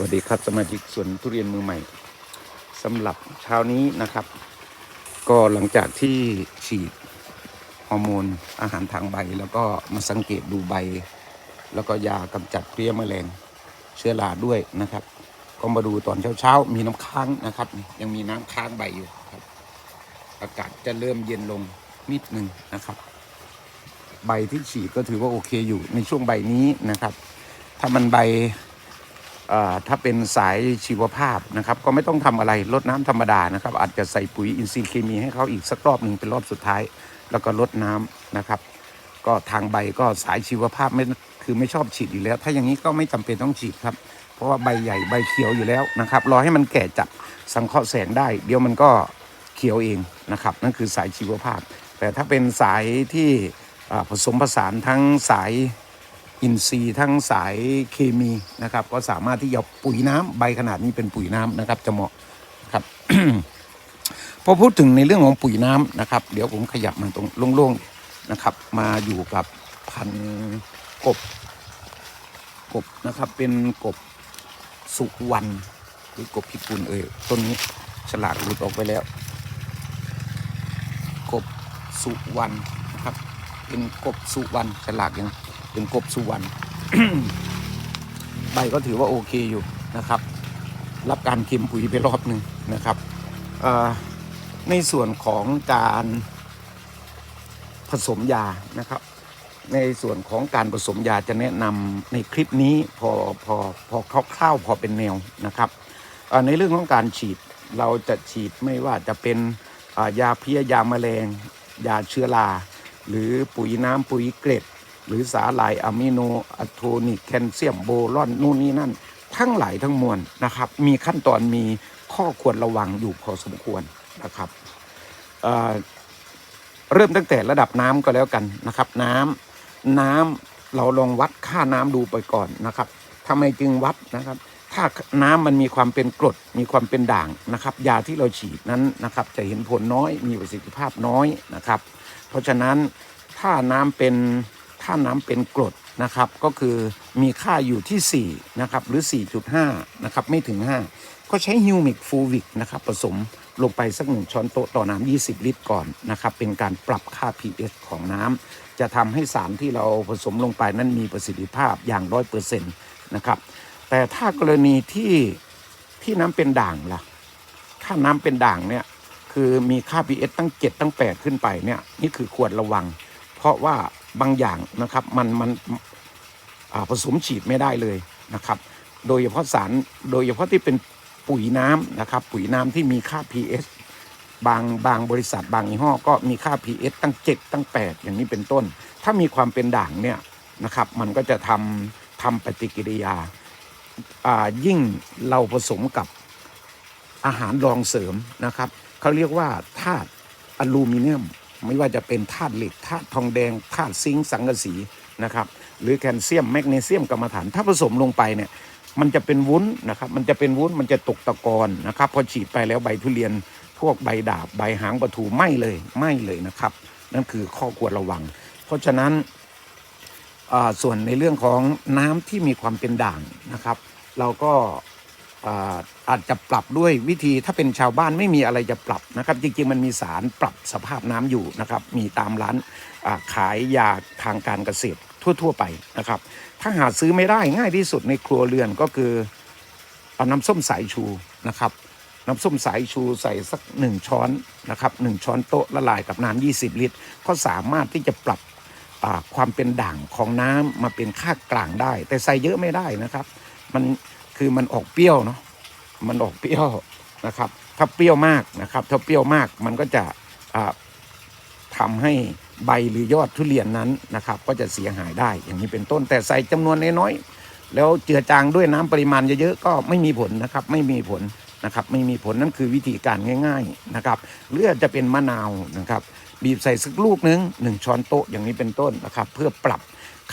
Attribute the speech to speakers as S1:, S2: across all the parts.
S1: วัสดีครับสมาชิกสวนทุเรียนมือใหม่สำหรับเช้านี้นะครับ ก็หลังจากที่ฉีดฮอร์โมนอาหารทางใบ แล้วก็มาสังเกตดูใบ แล้วก็ยากำจัดเพลี้ยแมลงเชื้อราด้วยนะครับ ก็มาดูตอนเช้าๆ มีน้ำค้างนะครับ ยังมีน้ำค้างใบอยู่ครับ อากาศจะเริ่มเย็นลงนิดหนึ่งนะครับ ใบที่ฉีดก็ถือว่าโอเคอยู่ในช่วงใบนี้นะครับ ถ้ามันใบ ถ้าเป็นสายชีวภาพนะครับก็ไม่ต้องทำอะไรลดน้ำธรรมดานะครับ อาจจะใส่ปุ๋ยอินทรีย์เคมีให้เขาอีกสักรอบหนึ่งเป็นรอบสุดท้าย แล้วก็ลดน้ำนะครับ ก็ทางใบก็สายชีวภาพไม่คือไม่ชอบฉีดอยู่แล้ว ถ้าอย่างนี้ก็ไม่จำเป็นต้องฉีดครับ เพราะว่าใบใหญ่ใบเขียวอยู่แล้วนะครับรอให้มันแก่จัดสังเคราะห์แสงได้ เดี๋ยวมันก็เขียวเองนะครับ นั่นคือสายชีวภาพ แต่ถ้าเป็นสายที่ผสมผสานทั้งสาย อินทรีย์ทั้งสายเคมีนะครับ ก็สามารถที่จะปุ๋ยน้ำใบขนาดนี้เป็นปุ๋ยน้ำนะครับ จะเหมาะครับพอพูดถึงในเรื่องของปุ๋ยน้ำนะครับ เดี๋ยวผมขยับมาตรงโล่งๆนะครับ มาอยู่กับพันกบกบนะครับ เป็นกบสุวรรณหรือกบพิกุลเอ่ยต้นนี้ฉลากหลุดออกไปแล้ว กบสุวรรณนะครับ เป็นกบสุวรรณฉลากยัง เป็นกบสุวรรณใบก็ถือว่าโอเคอยู่นะครับ รับการเค็มปุ๋ยไปรอบหนึ่งนะครับในส่วนของการผสมยานะครับ ในส่วนของการผสมยาจะแนะนำในคลิปนี้พอพอพอคร่าวๆพอเป็นแนวนะครับในเรื่องของการฉีดเราจะฉีดไม่ว่าจะเป็นยาเพลี้ยยาแมลง ยาเชื้อราหรือปุ๋ยน้ำปุ๋ยเกล็ด หรือสาหร่ายอะมิโนอะโทนิกแคลเซียมโบรอนนู่นนี่นั่น ทั้งหลายทั้งมวลนะครับ มีขั้นตอนมีข้อควรระวังอยู่พอสมควรนะครับเเริ่มตั้งแต่ระดับน้ำก็แล้วกันนะครับ น้ำน้ำเราลองวัดค่าน้ำดูไปก่อนนะครับทำไมจึงวัดนะครับ ถ้าน้ำมันมีความเป็นกรดมีความเป็นด่างนะครับ ยาที่เราฉีดนั้นนะครับ จะเห็นผลน้อยมีประสิทธิภาพน้อยนะครับ เพราะฉะนั้นถ้าน้ำเป็น ถ้าน้ำเป็นกรดนะครับ ก็คือมีค่าอยู่ที่4นะครับหรือ 4.5นะครับไม่ถึง 5 ก็ใช้ฮิวมิกฟูวิกนะครับผสมลงไปสักหนึ่งช้อนโต๊ะต่อน้ำ 20 ลิตรก่อนนะครับ เป็นการปรับค่า pH ของน้ำ จะทำให้สารที่เราผสมลงไปนั้นมีประสิทธิภาพอย่างร้อยเปอร์เซ็นต์นะครับ แต่ถ้ากรณีที่ที่น้ำเป็นด่างล่ะ ถ้าน้ำเป็นด่างเนี่ย คือมีค่า pH ตั้ง 7 ตั้ง 8 ขึ้นไปเนี่ย นี่คือควรระวัง เพราะว่า บางอย่างนะครับมันมันผสมฉีดไม่ได้เลยนะครับ โดยเฉพาะสารโดยเฉพาะที่เป็นปุ๋ยน้ำนะครับ ปุ๋ยน้ำที่มีค่า pH บางบางบริษัทบางยี่ห้อก็มีค่า pH ตั้ง 7 ตั้ง 8 อย่างนี้เป็นต้น ถ้ามีความเป็นด่างเนี่ยนะครับมันก็จะทำทำปฏิกิริยาายิ่งเราผสมกับอาหารรองเสริมนะครับเขาเรียกว่าธาตุอลูมิเนียม ไม่ว่าจะเป็นธาตุเหล็กธาตุทองแดงธาตุซิงค์สังกะสีนะครับหรือแคลเซียมแมกนีเซียมกรรมฐาน ถ้าผสมลงไปเนี่ยมันจะเป็นวุ้นนะครับมันจะเป็นวุ้นมันจะตกตะกอนนะครับพอฉีดไปแล้วใบทุเรียนพวกใบดาบใบหางปลาทูไม่เลยไม่เลยนะครับ นั่นคือข้อควรระวัง เพราะฉะนั้นส่วนในเรื่องของน้ำที่มีความเป็นด่างนะครับ เราก็ อาจจะปรับด้วยวิธีถ้าเป็นชาวบ้านไม่มีอะไรจะปรับนะครับ จริงๆ มันมีสารปรับสภาพน้ำอยู่นะครับ มีตามร้านขายยาทางการเกษตรทั่ว ๆ ไปนะครับ ถ้าหาซื้อไม่ได้ง่ายที่สุดในครัวเรือนก็คือเอาน้ำส้มสายชูนะครับ น้ำส้มสายชูใส่สักหนึ่งช้อนนะครับหนึ่งช้อนโต๊ะละลายกับน้ำ20 ลิตร ก็สามารถที่จะปรับความเป็นด่างของน้ำมาเป็นค่ากลางได้ แต่ใส่เยอะไม่ได้นะครับ มันคือมันออกเปรี้ยวเนาะ มันออกเปรี้ยวนะครับ ถ้าเปรี้ยวมากนะครับ ถ้าเปรี้ยวมากมันก็จะอ่าทำให้ใบหรือยอดทุเรียนนั้นนะครับ ก็จะเสียหายได้อย่างนี้เป็นต้นแต่ใส่จำนวนน้อยๆแล้วเจือจางด้วยน้ำปริมาณเยอะๆก็ไม่มีผลนะครับ ไม่มีผลนะครับ ไม่มีผลนั่นคือวิธีการง่าย ๆนะครับหรืออาจะเป็นมะนาวนะครับ บีบใส่สักลูกนึงหนึ่งช้อนโต๊ะอย่างนี้เป็นต้นนะครับ เพื่อปรับ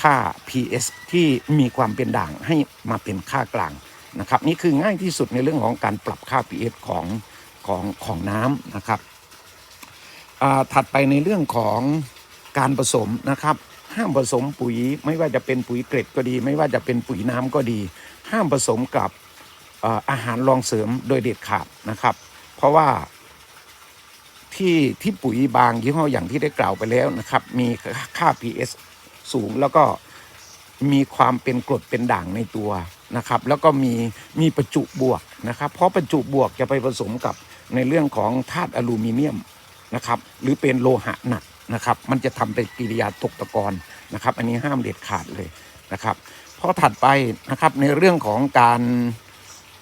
S1: ค่า pH ที่มีความเป็นด่างให้มาเป็นค่ากลาง นะครับนี่คือง่ายที่สุดในเรื่องของการปรับค่า pH ของของของน้ำนะครับถัดไปในเรื่องของการผสมนะครับ ห้ามผสมปุ๋ยไม่ว่าจะเป็นปุ๋ยเกล็ดก็ดี ไม่ว่าจะเป็นปุ๋ยน้ำก็ดี ห้ามผสมกับเอ่ออาหารรองเสริมโดยเด็ดขาดนะครับ เพราะว่าที่ที่ปุ๋ยบางยี่ห้ออย่างที่ได้กล่าวไปแล้วนะครับ มีค่า PS สูงแล้วก็มีความเป็นกรดเป็นด่างในตัว นะครับ แล้วก็มีมีประจุบวกนะครับ เพราะประจุบวกจะไปผสมกับในเรื่องของธาตุอลูมิเนียมนะครับ หรือเป็นโลหะหนักนะครับ มันจะทำเป็นกิริยาตกตะกอนนะครับ อันนี้ห้ามเด็ดขาดเลยนะครับพอถัดไปนะครับในเรื่องของการ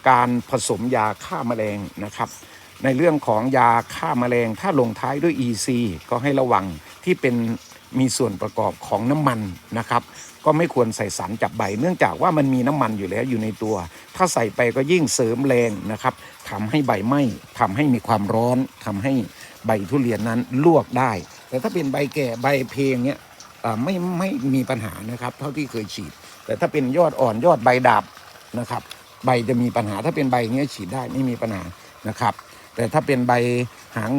S1: การผสมยาฆ่าแมลงนะครับ ในเรื่องของยาฆ่าแมลงถ้าลงท้ายด้วย EC ก็ให้ระวังที่เป็นมีส่วนประกอบของน้ำมันนะครับ ก็ไม่ควรใส่สารจับใบ เนื่องจากว่ามันมีน้ำมันอยู่แล้วอยู่ในตัว ถ้าใส่ไปก็ยิ่งเสริมแรงนะครับทำให้ใบไหม้ทำให้มีความร้อนทำให้ใบทุเรียนนั้นลวกได้ แต่ถ้าเป็นใบแก่ใบเพลงเนี้ยไม่ไม่มีปัญหานะครับเท่าที่เคยฉีด แต่ถ้าเป็นยอดอ่อนยอดใบดาบนะครับใบจะมีปัญหาถ้าเป็นใบเงี้ยฉีดได้ไม่มีปัญหานะครับ แต่ถ้าเป็นใบหาง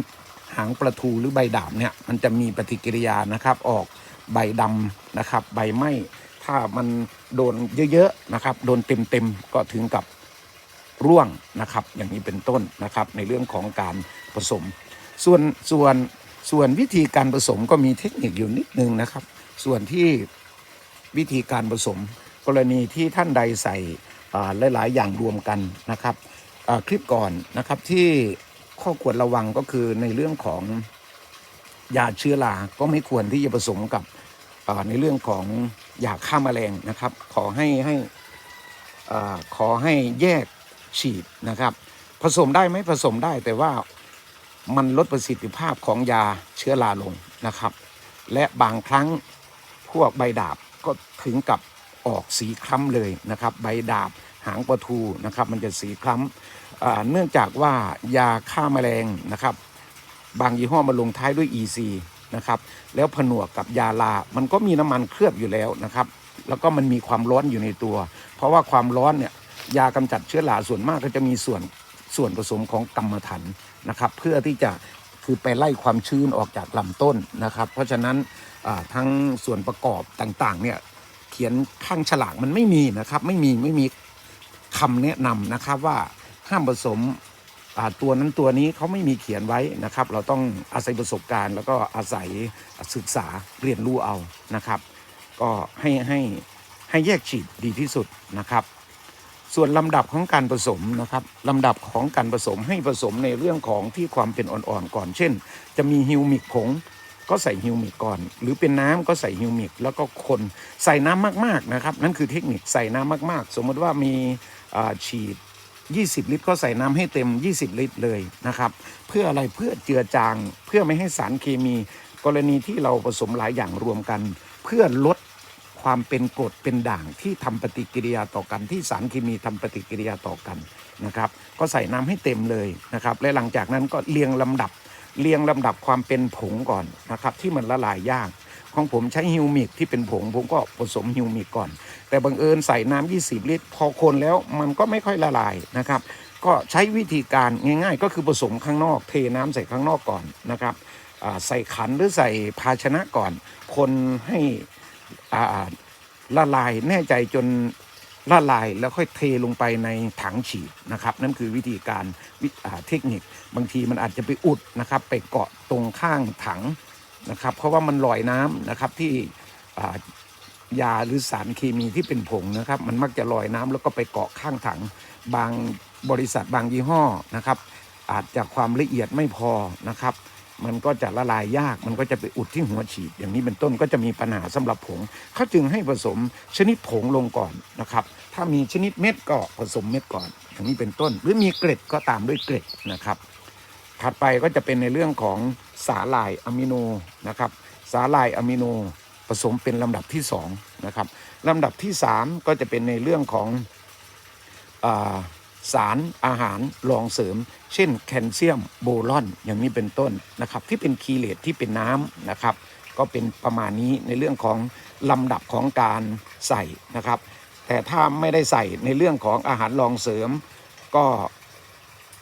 S1: หางประทูหรือใบดาบเนี่ยมันจะมีปฏิกิริยานะครับ ออก ใบดำนะครับ ใบไหม้ถ้ามันโดนเยอะๆนะครับ โดนเต็มๆก็ถึงกับร่วงนะครับ อย่างนี้เป็นต้นนะครับ ในเรื่องของการผสม ส่วนส่วนส่วนวิธีการผสมก็มีเทคนิคอยู่นิดนึงนะครับ ส่วนที่วิธีการผสม กรณีที่ท่านใดใส่หลาย ๆ อย่างรวมกันนะครับคลิปก่อนนะครับที่ข้อควรระวังก็คือในเรื่องของ ยาเชื้อราก็ไม่ควรที่จะผสมกับในเรื่องของยาฆ่าแมลงนะครับ ขอให้ให้ขอให้แยกฉีดนะครับ ผสมได้ไหมผสมได้แต่ว่ามันลดประสิทธิภาพของยาเชื้อราลงนะครับ และบางครั้งพวกใบดาบก็ถึงกับออกสีคล้ำเลยนะครับ ใบดาบหางประทูนะครับ มันจะสีคล้ำเนื่องจากว่ายาฆ่าแมลงนะครับ บางยี่ห้อมาลงท้ายด้วย EC นะครับแล้วผนวกกับยาลา มันก็มีน้ำมันเคลือบอยู่แล้วนะครับ แล้วก็มันมีความร้อนอยู่ในตัว เพราะว่าความร้อนเนี่ยยากำจัดเชื้อราส่วนมากก็จะมีส่วนส่วนผสมของกรรมฐานนะครับ เพื่อที่จะคือไปไล่ความชื้นออกจากลำต้นนะครับ เพราะฉะนั้นทั้งส่วนประกอบต่างๆเนี่ยเขียนข้างฉลากมันไม่มีนะครับ ไม่มีไม่มีคำแนะนำนะครับว่าห้ามผสม ตัวนั้นตัวนี้เขาไม่มีเขียนไว้นะครับ เราต้องอาศัยประสบการณ์ แล้วก็อาศัยศึกษาเรียนรู้เอานะครับ ก็ให้ให้ให้แยกฉีดดีที่สุดนะครับ ส่วนลำดับของการผสมนะครับลำดับของการผสมให้ผสมในเรื่องของที่ความเป็นอ่อนๆก่อน เช่น จะมีฮิวมิกผงก็ใส่ฮิวมิกก่อน หรือเป็นน้ำก็ใส่ฮิวมิกแล้วก็คนใส่น้ำมากๆนะครับ นั่นคือเทคนิคใส่น้ำมากๆ สมมติว่ามีฉีด 20 ลิตรก็ใส่น้ำให้เต็ม 20 ลิตรเลยนะครับ เพื่ออะไรเพื่อเจือจาง เพื่อไม่ให้สารเคมี กรณีที่เราผสมหลายอย่างรวมกัน เพื่อลดความเป็นกรดเป็นด่างที่ทำปฏิกิริยาต่อกันที่สารเคมีทำปฏิกิริยาต่อกันนะครับ ก็ใส่น้ำให้เต็มเลยนะครับ และหลังจากนั้นก็เรียงลำดับเรียงลำดับความเป็นผงก่อนนะครับ ที่มันละลายยาก ของผมใช้ฮิวมิกที่เป็นผงผมก็ผสมฮิวมิกก่อน แต่บังเอิญใส่น้ำ20 ลิตร พอคนแล้วมันก็ไม่ค่อยละลายนะครับ ก็ใช้วิธีการง่าย ๆ ก็คือผสมข้างนอก เทน้ำใส่ข้างนอกก่อนนะครับใส่ขันหรือใส่ภาชนะก่อน คนให้ละลายแน่ใจจนละลายแล้วค่อยเทลงไปในถังฉีดนะครับนั่นคือวิธีการวิอ่าเทคนิคบางทีมันอาจจะไปอุดนะครับ ไปเกาะตรงข้างถัง นะครับเพราะว่ามันลอยน้ำนะครับที่ยาหรือสารเคมีที่เป็นผงนะครับ มันมักจะลอยน้ำแล้วก็ไปเกาะข้างถังบางบริษัทบางยี่ห้อนะครับ อาจจะความละเอียดไม่พอนะครับ มันก็จะละลายยากมันก็จะไปอุดที่หัวฉีด อย่างนี้เป็นต้นก็จะมีปัญหาสำหรับผงเขาจึงให้ผสมชนิดผงลงก่อนนะครับ ถ้ามีชนิดเม็ดก็ผสมเม็ดก่อน อย่างนี้เป็นต้น หรือมีเกล็ดก็ตามด้วยเกล็ดนะครับ ถัดไปก็จะเป็นในเรื่องของ สาหร่ายอะมิโนนะครับสาหร่ายอะมิโนผสมเป็นลำดับที่สองนะครับลำดับที่สามก็จะเป็นในเรื่องของอาสารอาหารรองเสริม เช่นแคลเซียมโบรอนอย่างนี้เป็นต้นนะครับที่เป็นคีเลตที่เป็นน้ำนะครับก็เป็นประมาณนี้ในเรื่องของลำดับของการใส่นะครับ แต่ถ้าไม่ได้ใส่ในเรื่องของอาหารรองเสริม ก็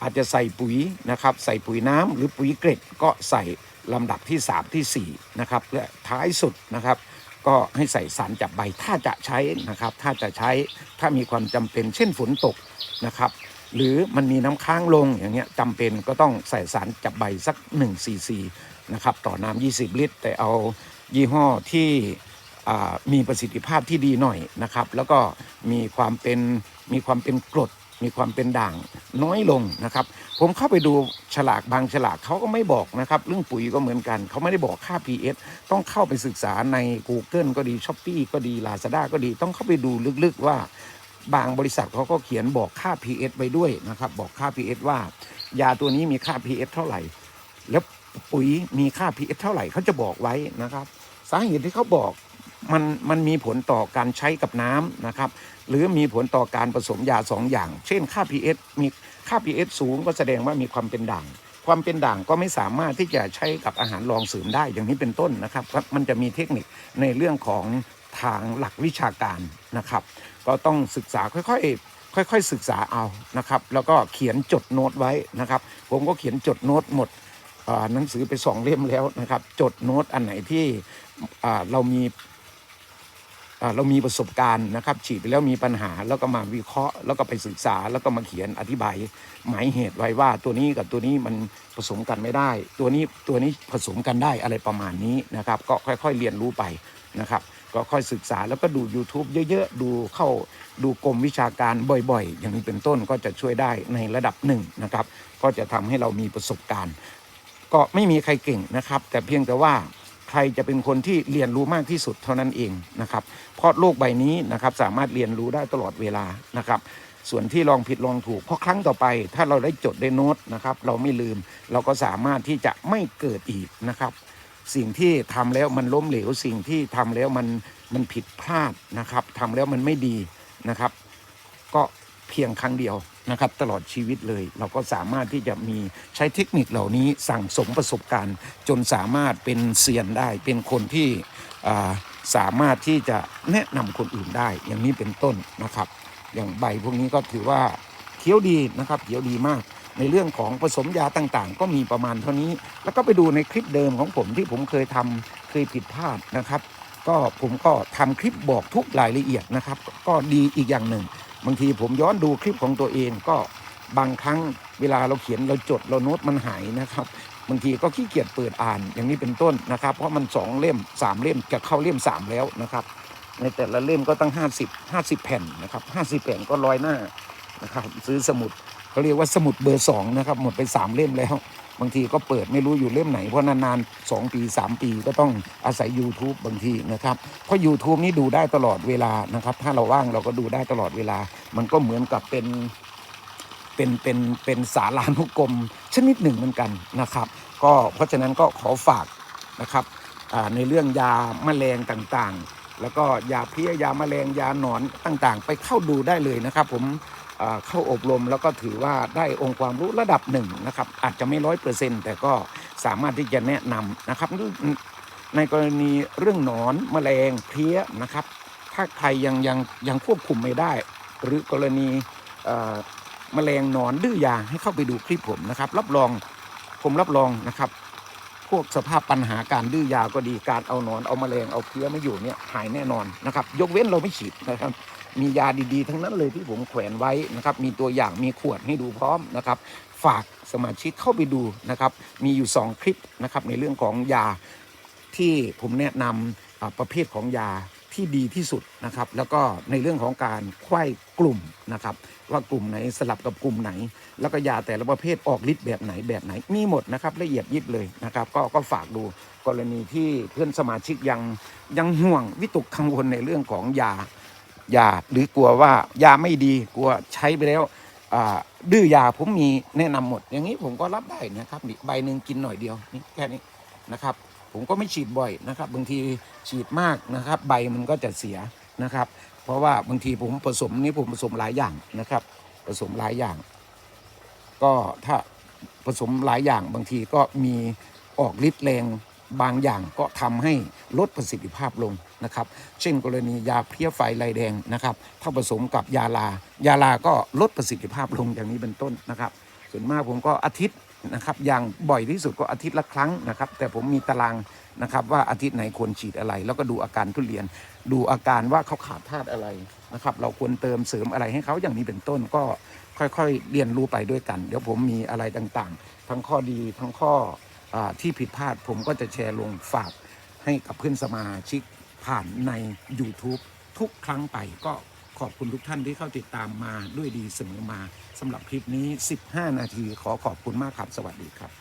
S1: อาจจะใส่ปุ๋ยนะครับใส่ปุ๋ยน้ำหรือปุ๋ยเกร็ดก็ใส่ลำดับที่ 3 ที่ 4 นะครับและท้ายสุดนะครับ ก็ให้ใส่สารจับใบถ้าจะใช้นะครับ ถ้าจะใช้ถ้ามีความจำเป็นเช่นฝนตกนะครับหรือมันมีน้ำค้างลงอย่างเงี้ยจำเป็นก็ต้องใส่สารจับใบสัก1ซีซีนะครับต่อน้ำ20 ลิตร แต่เอายี่ห้อที่มีประสิทธิภาพที่ดีหน่อยนะครับ แล้วก็มีความเป็นมีความเป็นกรด มีความเป็นด่างน้อยลงนะครับ ผมเข้าไปดูฉลากบางฉลากเขาก็ไม่บอกนะครับ เรื่องปุ๋ยก็เหมือนกัน เขาไม่ได้บอกค่า pH ต้องเข้าไปศึกษาใน Google ก็ดี s h อ p e e ก็ดี Lazada ก็ดี ต้องเข้าไปดูลึกๆว่าบางบริษัทเขาก็เขียนบอกค่า pH ไว้ด้วยนะครับ บอกค่า pH ว่า ยาตัวนี้มีค่า pH เท่าไหร่ แล้วปุ๋ยมีค่า pH เท่าไหร่เขาจะบอกไว้นะครับ สาเหตุที่เขาบอกมันมันมีผลต่อการใช้กับน้ำนะครับ หรือมีผลต่อการผสมยาสองอย่าง เช่น ค่า pH มีค่า pH สูงก็แสดงว่ามีความเป็นด่าง ความเป็นด่างก็ไม่สามารถที่จะใช้กับอาหารรองเสริมได้อย่างนี้เป็นต้นนะครับครับ มันจะมีเทคนิคในเรื่องของทางหลักวิชาการนะครับ ก็ต้องศึกษาค่อยๆค่อยๆศึกษาเอานะครับ แล้วก็เขียนจดโน้ตไว้นะครับ ผมก็เขียนจดโน้ตหมดหนังสือไปสองเล่มแล้วนะครับ จดโน้ตอันไหนที่เรามี เรามีประสบการณ์นะครับ ฉีดไปแล้วมีปัญหา แล้วก็มาวิเคราะห์ แล้วก็ไปศึกษาแล้วก็มาเขียนอธิบาย หมายเหตุไว้ว่าตัวนี้กับตัวนี้มันผสมกันไม่ได้ ตัวนี้ตัวนี้ผสมกันได้อะไรประมาณนี้นะครับ ก็ค่อยๆเรียนรู้ไปนะครับก็ค่อยศึกษาแล้วก็ดู YouTube เยอะๆ ดูเข้าดูกรมวิชาการบ่อยๆ อย่างนี้เป็นต้นก็จะช่วยได้ในระดับหนึ่งนะครับ ก็จะทำให้เรามีประสบการณ์ ก็ไม่มีใครเก่งนะครับ แต่เพียงแต่ว่า ใครจะเป็นคนที่เรียนรู้มากที่สุดเท่านั้นเองนะครับ เพราะโลกใบนี้นะครับสามารถเรียนรู้ได้ตลอดเวลานะครับส่วนที่ลองผิดลองถูกเพราะครั้งต่อไป ถ้าเราได้จดได้โน้ตนะครับ เราไม่ลืม เราก็สามารถที่จะไม่เกิดอีกนะครับ สิ่งที่ทำแล้วมันล้มเหลวสิ่งที่ทำแล้วมันมันผิดพลาดนะครับทำแล้วมันไม่ดีนะครับ ก็ เพียงครั้งเดียวนะครับ ตลอดชีวิตเลย เราก็สามารถที่จะมีใช้เทคนิคเหล่านี้สั่งสมประสบการณ์ จนสามารถเป็นเซียนได้ เป็นคนที่สามารถที่จะแนะนำคนอื่นได้ อย่างนี้เป็นต้นนะครับ อย่างใบพวกนี้ก็ถือว่าเขียวดีนะครับเขียวดีมากในเรื่องของผสมยาต่างๆ ก็มีประมาณเท่านี้ แล้วก็ไปดูในคลิปเดิมของผมที่ผมเคยทำเคยผิดพลาดนะครับ ก็ผมก็ทำคลิปบอกทุกรายละเอียดนะครับ ก็ดีอีกอย่างหนึ่ง บางทีผมย้อนดูคลิปของตัวเองก็บางครั้งเวลาเราเขียนเราจดเราโน้ตมันหายนะครับบางทีก็ขี้เกียจเปิดอ่านอย่างนี้เป็นต้นนะครับ เพราะมันสองเล่มสามเล่มจะเข้าเล่มสามแล้วนะครับ ในแต่ละเล่มก็ตั้ง 50 50 แผ่นนะครับ 50 แผ่นก็ร้อยหน้านะครับ ซื้อสมุดเขาเรียกว่าสมุดเบอร์สองนะครับหมดไป 3 เล่มแล้ว บางทีก็เปิดไม่รู้อยู่เล่มไหน เพราะนานๆ 2 ปี 3 ปีก็ต้องอาศัย YouTube บางทีนะครับ เพราะ YouTube นี่ดูได้ตลอดเวลานะครับ ถ้าเราว่างเราก็ดูได้ตลอดเวลา มันก็เหมือนกับเป็นเป็นเป็นเป็นสารานุกรมชนิดหนึ่งเหมือนกันนะครับ ก็เพราะฉะนั้นก็ขอฝากนะครับในเรื่องยาแมลงต่างๆ แล้วก็ยาเพี้ยยาแมลงยาหนอนต่างๆ ไปเข้าดูได้เลยนะครับผม เข้าอบรมแล้วก็ถือว่าได้องค์ความรู้ระดับหนึ่งนะครับ อาจจะไม่ร้อยเปอร์เซ็นต์แต่ก็สามารถที่จะแนะนำนะครับในกรณีเรื่องหนอนแมลงเพลี้ยนะครับ ถ้าใครยังยังยังควบคุมไม่ได้ หรือกรณีแมลงหนอนดื้อยาให้เข้าไปดูคลิปผมนะครับ รับรองผมรับรองนะครับ พวกสภาพปัญหาการดื้อยาก็ดีการเอาหนอนเอาแมลงเอาเพลี้ยม่อยู่เนี่ยหายแน่นอนนะครับ ยกเว้นเราไม่ฉีดนะครับ มียาดีๆ ทั้งนั้นเลยที่ผมแขวนไว้นะครับ มีตัวอย่างมีขวดให้ดูพร้อมนะครับ ฝากสมาชิกเข้าไปดูนะครับ มีอยู่ 2 คลิปนะครับในเรื่องของยาที่ผมแนะนำอ่าประเภทของยาที่ดีที่สุดนะครับ แล้วก็ในเรื่องของการไข้กลุ่มนะครับ ว่ากลุ่มไหนสลับกับกลุ่มไหน แล้วก็ยาแต่ละประเภทออกฤทธิ์แบบไหนแบบไหนมีหมดนะครับละเอียดยิบเลยนะครับ ก็ก็ฝากดูกรณีที่เพื่อนสมาชิกยังยังห่วงวิตกกังวลในเรื่องของยา ยาหรือกลัวว่ายาไม่ดีกลัวใช้ไปแล้วดื้อยาผมมีแนะนำหมด อย่างนี้ผมก็รับได้นะครับใบหนึ่งกินหน่อยเดียวนี่แค่นี้นะครับ ผมก็ไม่ฉีดบ่อยนะครับ บางทีฉีดมากนะครับ ใบมันก็จะเสียนะครับ เพราะว่าบางทีผมผสมนี่ผมผสมหลายอย่างนะครับ ผสมหลายอย่าง ก็ถ้าผสมหลายอย่างบางทีก็มีออกฤทธิ์แรง บางอย่างก็ทำให้ลดประสิทธิภาพลงนะครับ เช่นกรณียาเพี้ยไฟลายแดงนะครับ ถ้าผสมกับยาลา ยาลาก็ลดประสิทธิภาพลงอย่างนี้เป็นต้นนะครับ ส่วนมากผมก็อาทิตย์นะครับอย่างบ่อยที่สุดก็อาทิตย์ละครั้งนะครับ แต่ผมมีตารางนะครับว่าอาทิตย์ไหนควรฉีดอะไร แล้วก็ดูอาการทุเรียน ดูอาการว่าเขาขาดธาตุอะไรนะครับ เราควรเติมเสริมอะไรให้เขาอย่างนี้เป็นต้นก็ค่อยๆเรียนรู้ไปด้วยกัน เดี๋ยวผมมีอะไรต่างๆ ทั้งข้อดีทั้งข้อ ที่ผิดพลาดผมก็จะแชร์ลงฝากให้กับเพื่อนสมาชิกผ่านใน YouTube ทุกครั้งไปก็ขอบคุณทุกท่านที่เข้าติดตามมาด้วยดีเสมอมาสำหรับคลิปนี้ 15 นาทีขอขอบคุณมากครับ สวัสดีครับ